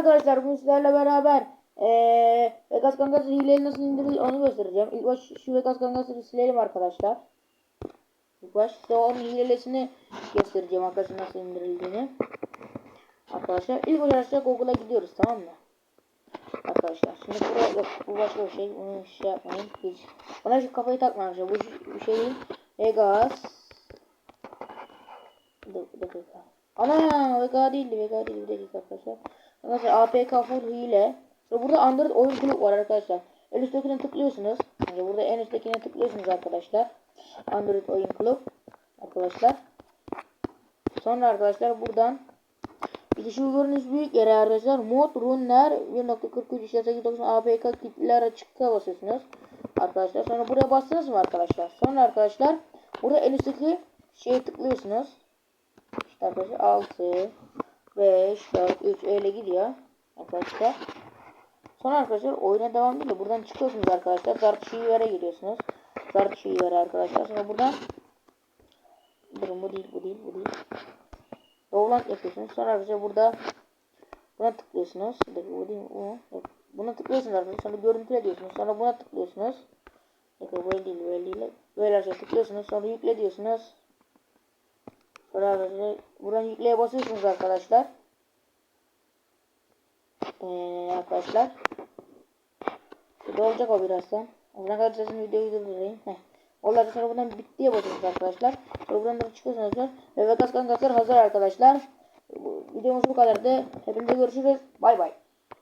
arkadaşlar bugün sizlerle beraber eee Vegas Kankası hileyi nasıl indirilir onu göstereceğim. İlk baş şu Vegas Kankası'nı silelim arkadaşlar. İlk baş size onun hilesini göstereceğim arkadaşlar nasıl indirildiğini. Arkadaşlar ilk arkadaşlar Google'a gidiyoruz tamam mı? Arkadaşlar şimdi buraya yok bu başka bir şey bunu şey yapmayın hiç. Bana şu kafayı takma arkadaşlar bu, bu şeyin Vegas dakika, bir dakika. Ana Vega değildi Vega değil bir dakika arkadaşlar. Arkadaşlar APK full hile. Sonra burada Android oyun kulüp var arkadaşlar. En üsttekine tıklıyorsunuz. Yani burada en üsttekine tıklıyorsunuz arkadaşlar. Android oyun kulüp. Arkadaşlar. Sonra arkadaşlar buradan işte şu gördüğünüz büyük yere arkadaşlar mod runner 1.43 işte 8.90 APK kitler açıkta basıyorsunuz. Arkadaşlar sonra buraya bastınız mı arkadaşlar? Sonra arkadaşlar burada en üstteki şeye tıklıyorsunuz. İşte arkadaşlar 6 5 4 3 öyle gidiyor arkadaşlar. Sonra arkadaşlar oyuna devam ediyor. Buradan çıkıyorsunuz arkadaşlar. Zart Şiver'e giriyorsunuz. Zart Şiver'e arkadaşlar. Sonra buradan Durun bu değil bu değil bu değil. Download yapıyorsunuz. Sonra arkadaşlar burada buna tıklıyorsunuz. Bu değil bu. Buna tıklıyorsunuz arkadaşlar. Sonra görüntüle diyorsunuz. Sonra buna tıklıyorsunuz. Bakın böyle değil böyle değil. Böyle arkadaşlar tıklıyorsunuz. Sonra yükle diyorsunuz. Arkadaşlar buradan yükleye basıyorsunuz arkadaşlar. Ee, arkadaşlar. Şurada olacak o birazdan. O zaman kadar sesini videoyu durdurayım. Heh. Onlar sonra buradan bittiye basıyorsunuz arkadaşlar. Sonra buradan da çıkıyorsunuz. Ve Vegas kankaslar hazır arkadaşlar. Videomuz bu kadardı. Hepinize görüşürüz. Bay bay.